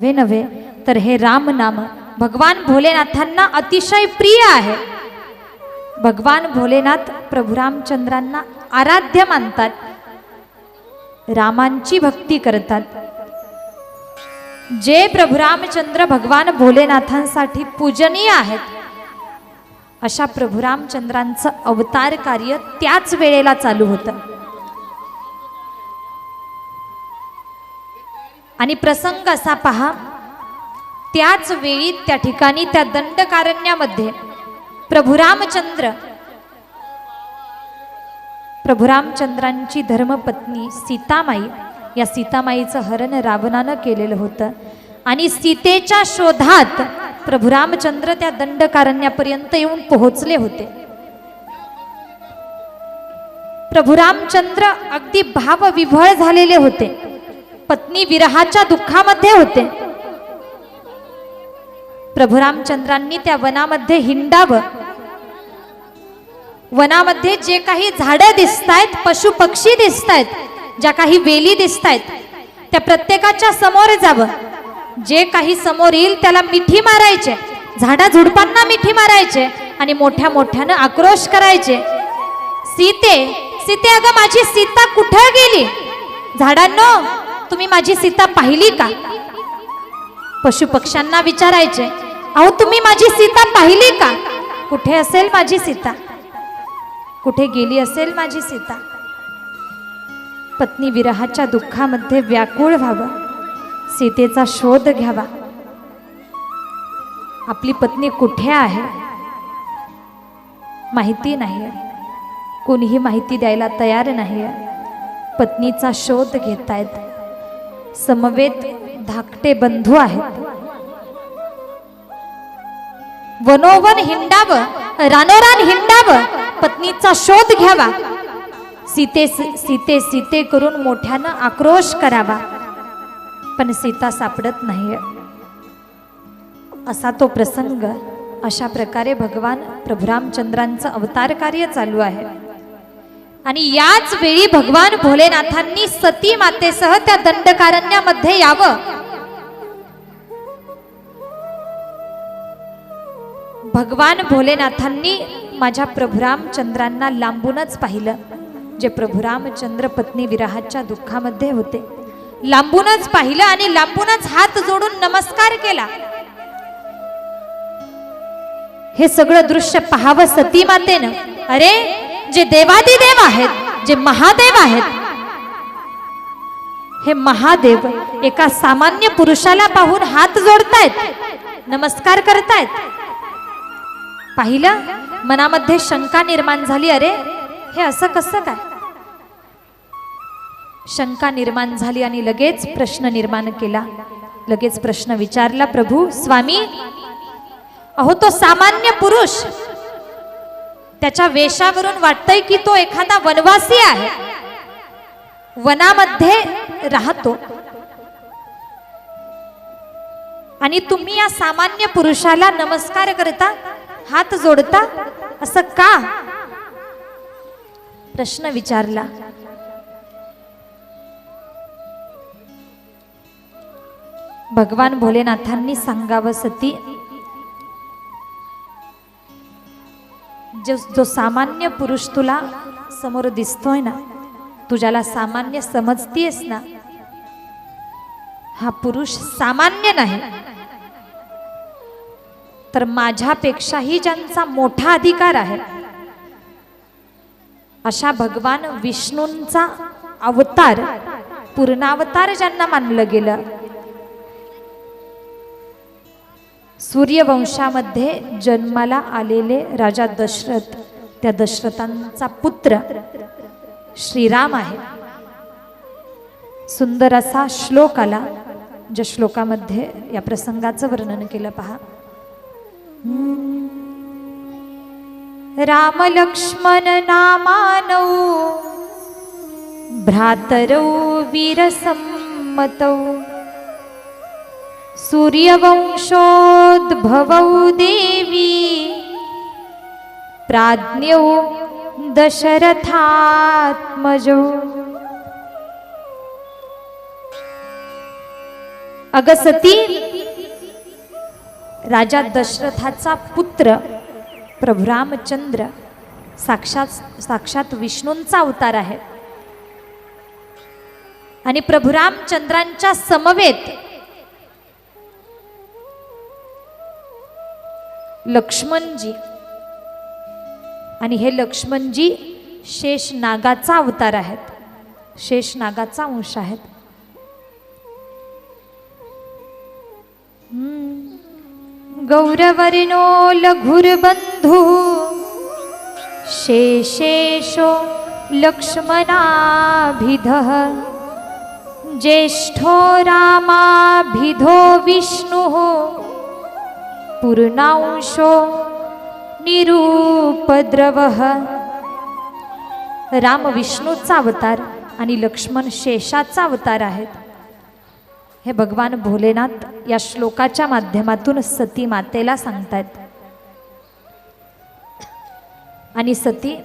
नव्हे नव्हे तर हे राम नाम भगवान भोलेनाथांना अतिशय प्रिय आहे. भगवान भोलेनाथ प्रभू रामचंद्रांना आराध्य मानतात. रामांची भक्ती करतात. जे प्रभू रामचंद्र भगवान भोलेनाथांसाठी पूजनीय आहेत अशा प्रभू रामचंद्रांचं अवतार कार्य त्याच वेळेला चालू होतं. आणि प्रसंग असा पहा त्याच वेळी त्या ठिकाणी त्या दंडकारण्यामध्ये प्रभू रामचंद्र प्रभू रामचंद्रांची धर्मपत्नी सीतामाई या सीतामाईचं हरण रावणानं केलेलं होतं. आणि सीतेच्या शोधात प्रभू रामचंद्र त्या दंडकारण्यापर्यंत येऊन पोहोचले होते. प्रभू रामचंद्र अगदी भावविभळ झालेले होते. पत्नी विरहाच्या दुःखामध्ये होते. प्रभू रामचंद्रांनी त्या वनामध्ये हिंडावं. वनामध्ये जे काही झाडं दिसतायत पशु पक्षी दिसतायत ज्या काही वेली दिसतायत त्या प्रत्येकाच्या समोर जावं. जे काही समोर येईल त्याला मिठी मारायचे. झाडा झुडपांना मिठी मारायचे आणि मोठ्या मोठ्यानं आक्रोश करायचे. सीते सीते अगं माझी सीता कुठं गेली? झाडांनो तुम्ही माझी सीता पाहिली का? पशु पक्ष्यांना विचारायचे अहो तुम्ही माझी सीता पाहिली का? कुठे असेल माझी सीता? कुठे गेली असेल माझी सीता? पत्नी विरहाच्या दुःखामध्ये व्याकुळ व्हावं सीतेचा शोध घ्यावा. आपली पत्नी कुठे आहे? माहिती नाही कोणीही माहिती द्यायला तयार नाही पत्नीचा शोध घेतायत. समवेत धाकटे बंधू आहेत. वनोवन हिंडाव रानोरान हिंडावं पत्नीचा शोध घ्यावा. सीते सीते सीते करून मोठ्यानं आक्रोश करावा. पण सीता सापडत नाही असा तो प्रसंग अशा प्रकारे भगवान प्रभुरामचंद्रांचं अवतार कार्य चालू आहे. आणि याच वेळी भगवान भोलेनाथांनी सती मातेसह त्या दंडकारण्यामध्ये यावं. भगवान भोलेनाथांनी माझ्या प्रभुरामचंद्रांना लांबूनच पाहिलं जे प्रभुरामचंद्र पत्नी विराहाच्या दुःखामध्ये होते. लांबूनच पाहिलं आणि लांबूनच हात जोडून नमस्कार केला. हे सगळं दृश्य पाहावं सती मातेनं. अरे जे देवादिदेव आहेत जे महादेव आहेत हे महादेव एका सामान्य पुरुषाला पाहून हात जोडतायत नमस्कार करतायत. पाहिलं? मनामध्ये शंका निर्माण झाली अरे हे असं कसं काय? शंका निर्माण झाली आणि लगेच प्रश्न निर्माण केला. लगेच प्रश्न विचारला प्रभू स्वामी अहो तो सामान्य पुरुष त्याच्या वेशावरून वाटतंय की तो एखादा वनवासी आहे. वनामध्ये राहतो. आणि तुम्ही या सामान्य पुरुषाला नमस्कार करता हात जोडता असं का? प्रश्न विचारला. भगवान भोलेनाथांनी सांगावं सती जो जो सामान्य पुरुष तुला समोर दिसतोय ना तुझ्याला सामान्य समजतीयस ना हा पुरुष सामान्य नाही. तर माझ्यापेक्षाही ज्यांचा मोठा अधिकार आहे अशा भगवान विष्णूंचा अवतार पूर्णावतार ज्यांना मानलं गेलं सूर्यवंशामध्ये जन्माला आलेले राजा दशरथ त्या दशरथांचा पुत्र श्रीराम आहे. सुंदर असा श्लोक आला ज्या श्लोकामध्ये या प्रसंगाचं वर्णन केलं पहा. राम लक्ष्मण नामानौ भ्रातरौ वीरसंमतौ सूर्यवंशोद्भवौ देवी। प्राज्ञौ दशरथात्मजौ। अगसती राजा दशरथाचा पुत्र प्रभुरामचंद्र साक्षात साक्षात विष्णूंचा अवतार आहे. आणि प्रभुरामचंद्रांच्या समवेत लक्ष्मणजी. आणि हे लक्ष्मणजी शेष नागाचा अवतार आहेत. शेष नागाचा अंश आहेत गौरवर्णो लघुर्बंधू. शेषेशो लक्ष्मणाभिधः. ज्येष्ठो रामाभिधो विष्णुः. पूर्णांशो निरूपद्रवः. राम विष्णूचा अवतार आणि लक्ष्मण शेषाचा अवतार आहेत. हे भगवान भोलेनाथ या श्लोकाच्या माध्यमातून सती मातेला सांगतायत. आणि सती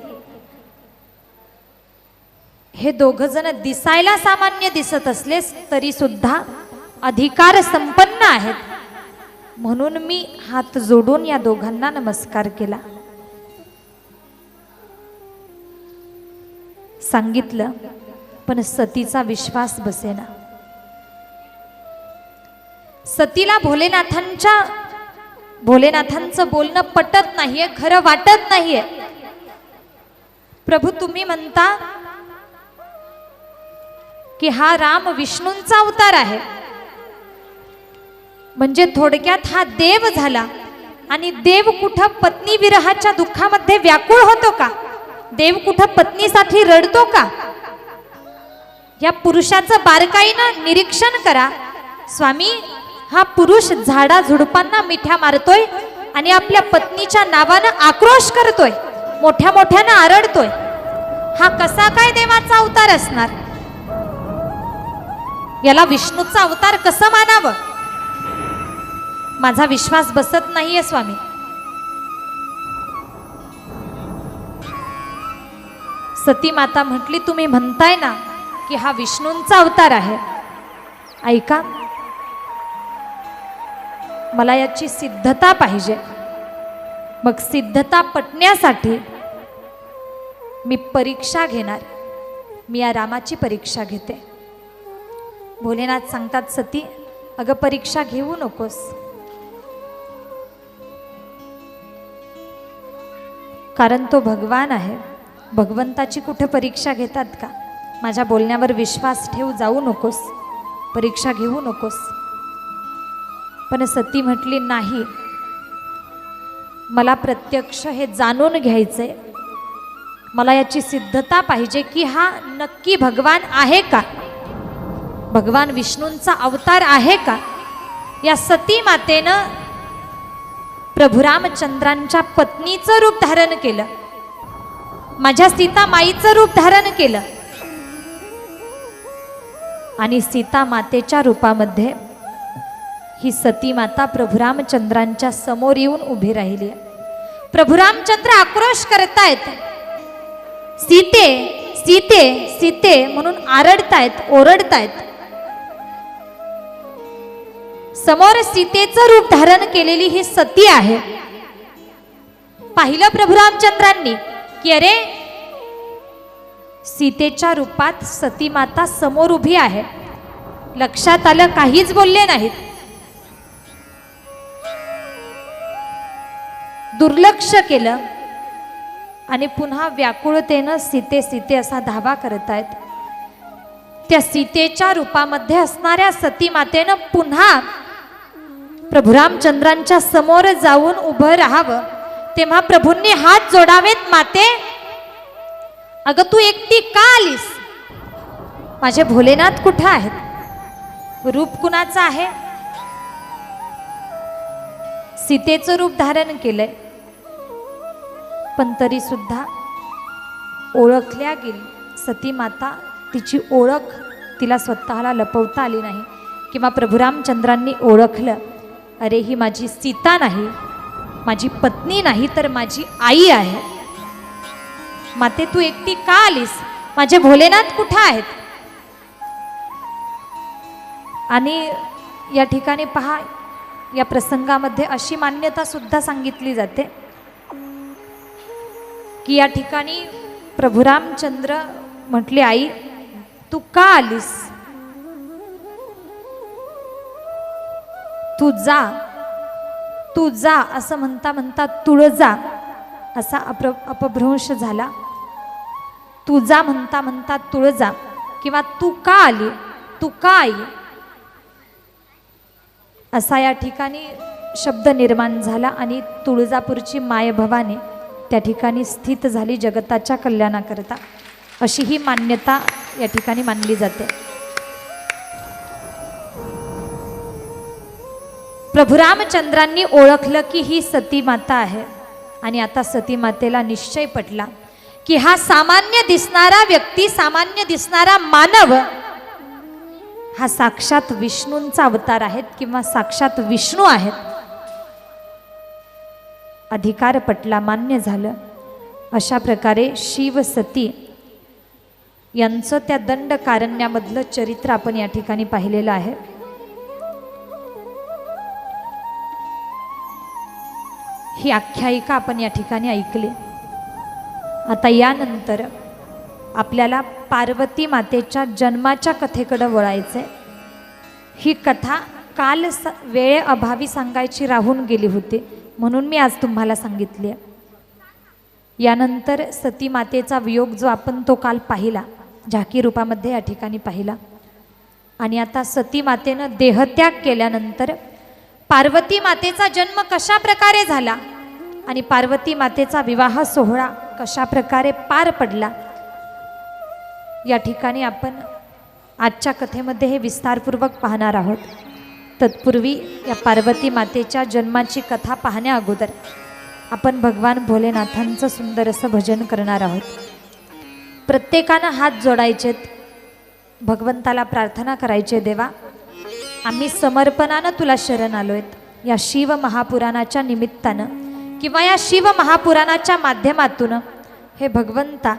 हे दोघ जण दिसायला सामान्य दिसत असले तरी सुद्धा अधिकार संपन्न आहेत. म्हणून मी हात जोडून या दोघांना नमस्कार केला. सांगितलं पण सतीचा विश्वास बसेना. सतीला भोलेनाथांच्या भोलेनाथांचं बोलणं पटत नाहीये खरं वाटत नाहीये. प्रभू तुम्ही म्हणता की हा राम विष्णूंचा अवतार आहे. म्हणजे थोडक्यात हा देव झाला. आणि देव कुठं पत्नी विरहाच्या दुःखामध्ये व्याकुळ होतो का? देव कुठं पत्नीसाठी रडतो का? या पुरुषाचं बारकाईनं निरीक्षण करा. स्वामी हा पुरुष झाडा झुडपांना मिठ्या मारतोय आणि आपल्या पत्नीच्या नावानं आक्रोश करतोय. मोठ्या मोठ्यानं आरडतोय. हा कसा काय देवाचा अवतार असणार? याला विष्णूचा अवतार कसं मानावं? माझा विश्वास बसत नाहीये स्वामी. सती माता म्हटली तुम्ही म्हणताय ना की हा विष्णूंचा अवतार आहे. ऐका मला याची सिद्धता पाहिजे. मग सिद्धता पटण्यासाठी मी परीक्षा घेणार. मी या रामाची परीक्षा घेते. भोलेनाथ सांगतात सती अगं परीक्षा घेऊ नकोस. कारण तो भगवान आहे. भगवंताची कुठं परीक्षा घेतात का? माझ्या बोलण्यावर विश्वास ठेवू जाऊ नकोस. परीक्षा घेऊ नकोस. पण सती म्हटली नाही. मला प्रत्यक्ष हे जाणून घ्यायचंय. मला याची सिद्धता पाहिजे की हा नक्की भगवान आहे का? भगवान विष्णूंचा अवतार आहे का? या सती मातेनं प्रभू रामचंद्रांच्या पत्नीचं रूप धारण केलं. माझ्या सीता माईचं रूप धारण केलं. आणि सीता मातेच्या रूपामध्ये ही सती माता प्रभू रामचंद्रांच्या समोर येऊन उभी राहिली प्रभू रामचंद्र आक्रोश करतायत. सीते सीते सीते म्हणून आरडतायत ओरडतायत. समोर सीतेचं रूप धारण केलेली ही सती आहे. पाहिलं प्रभू रामचंद्रांनी की अरे सीतेच्या रूपात सती माता समोर उभी आहे. लक्षात आलं काहीच बोलले नाहीत. दुर्लक्ष केलं आणि पुन्हा व्याकुळतेनं सीते सीते असा धावा करत आहेत त्या सीतेच्या रूपामध्ये असणाऱ्या सती मातेनं पुन्हा प्रभू रामचंद्रांच्या समोर जाऊन उभं राहावं. तेव्हा प्रभूंनी हात जोडावेत माते. अगं तू एकटी का आलीस? माझे भोलेनाथ कुठं आहेत? रूप कुणाचं आहे? सीतेचं रूप धारण केलंय. पण तरी सुद्धा ओळखल्या गेली. सती माता तिची ओळख तिला स्वतःला लपवता आली नाही. किंवा प्रभू रामचंद्रांनी ओळखलं. अरे ही माझी सीता नाही माझी पत्नी नाही तर माझी आई आहे. माते तू एकटी का आलीस? माझे भोलेनाथ कुठं आहेत? आणि या ठिकाणी पहा या प्रसंगामध्ये अशी मान्यता सुद्धा सांगितली जाते की या ठिकाणी प्रभुरामचंद्र म्हटली म्हटले आई तू का आलीस? तू जा. तू जा असं म्हणता म्हणता तुळजा असा अप्र अपभ्रंश झाला. तू जा म्हणता म्हणता तुळजा किंवा तू का आली? तू का आई? असा या ठिकाणी शब्द निर्माण झाला आणि तुळजापूरची मायभवाने त्या ठिकाणी स्थित झाली जगताच्या कल्याणाकरता. अशी ही मान्यता या ठिकाणी मानली जाते. प्रभू रामचंद्रांनी ओळखलं की ही सती माता आहे. आणि आता सती मातेला निश्चय पटला की हा सामान्य दिसणारा व्यक्ती सामान्य दिसणारा मानव हा साक्षात विष्णूंचा अवतार आहेत किंवा साक्षात विष्णू आहेत. अधिकार पटला मान्य झालं. अशा प्रकारे शिव सती यांचं त्या दंड कारण्यामधलं चरित्र आपण या ठिकाणी पाहिलेलं आहे. ही आख्यायिका आपण या ठिकाणी ऐकली. आता यानंतर आपल्याला पार्वती मातेच्या जन्माच्या कथेकडं वळायचं आहे ही कथा काल स वेळेअभावी सांगायची राहून गेली होती म्हणून मी आज तुम्हाला सांगितली आहे. यानंतर सती मातेचा वियोग जो आपण तो काल पाहिला झाकी रूपामध्ये या ठिकाणी पाहिला. आणि आता सती मातेनं देहत्याग केल्यानंतर पार्वती मातेचा जन्म कशा प्रकारे झाला? आणि पार्वती मातेचा विवाह सोहळा कशा प्रकारे पार पडला या ठिकाणी आपण आजच्या कथेमध्ये हे विस्तारपूर्वक पाहणार आहोत. तत्पूर्वी या पार्वती मातेच्या जन्माची कथा पाहण्या अगोदर आपण भगवान भोलेनाथांचं सुंदर असं भजन करणार आहोत. प्रत्येकानं हात जोडायचेत. भगवंताला प्रार्थना करायचे देवा आम्ही समर्पणानं तुला शरण आलो आहेत या शिव महापुराणाच्या निमित्तानं किंवा या शिव महापुराणाच्या माध्यमातून हे भगवंता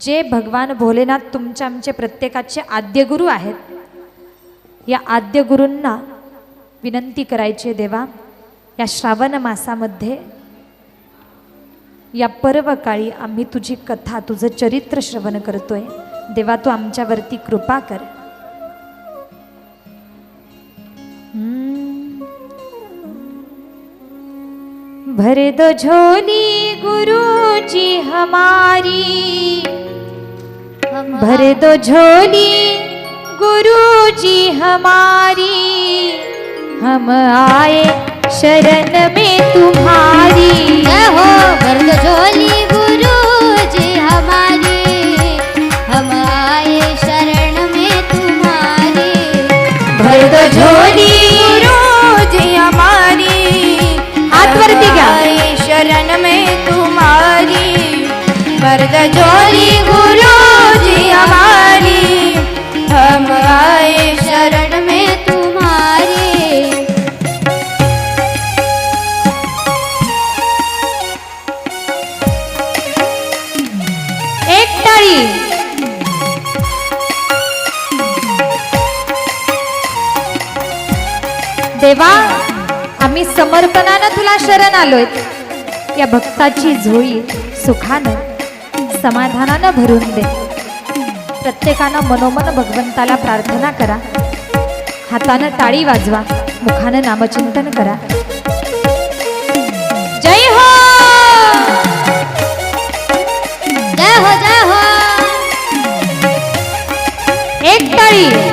जे भगवान भोलेनाथ तुमच्या आमचे प्रत्येकाचे आद्यगुरू आहेत या आद्यगुरूंना विनंती करायची देवा या श्रावण मासामध्ये या पर्वकाळी आम्ही तुझी कथा तुझं चरित्र श्रवण करतोय देवा तू आमच्यावरती कृपा कर hmm. भर दो झोली गुरु जी हमारी। भर दो झोली गुरु जी हमारी। हम आए शरण में तुम्हारी। हो भर दो झोली गुरु मर्द जोली गुरु जी हमारी। हम आए शरण में तुम्हारी। एक टाळी देवा आम्ही समर्पणानं तुला शरण आलोय. या भक्ताची झोळी सुखानं समाधानानं भरून दे प्रत्येकानं मनोमन भगवंताला प्रार्थना करा हातानं टाळी वाजवा मुखानं नामचिंतन करा जय हो जय हो जय हो एक टाळी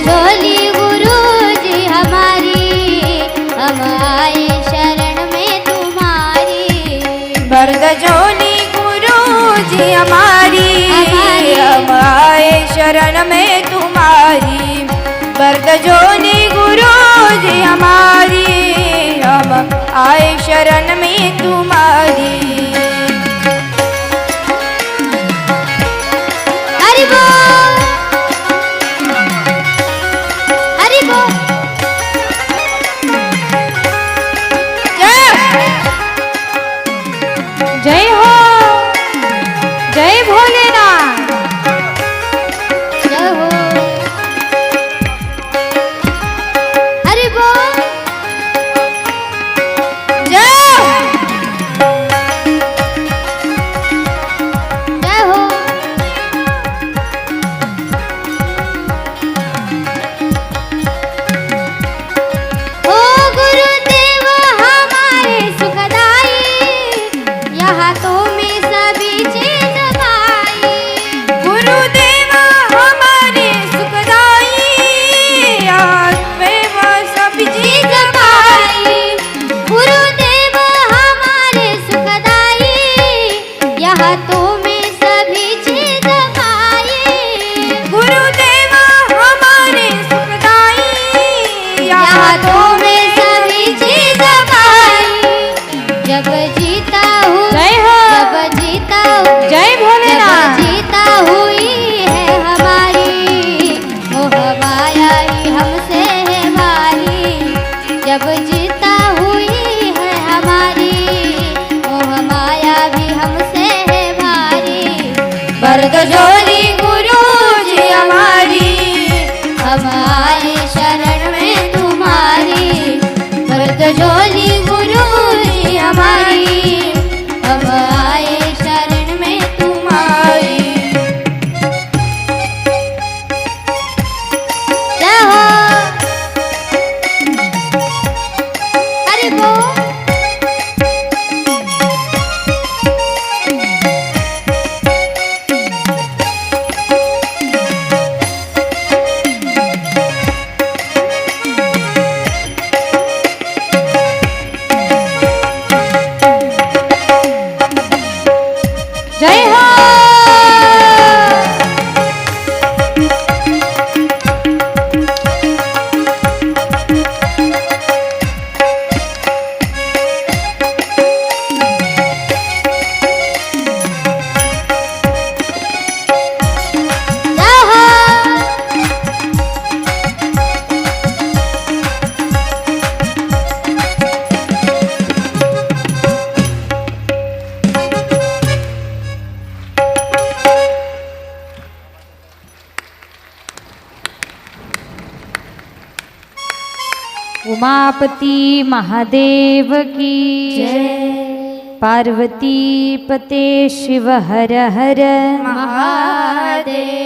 जोली गुरु जी हमारी हमारे। शरण में तुम्हारी। बर्द जोली गुरु जी हमारी हम आए शरण में तुम्हारी। tú पार्वती महादेव की पार्वती पते शिव हर हर। महादेव।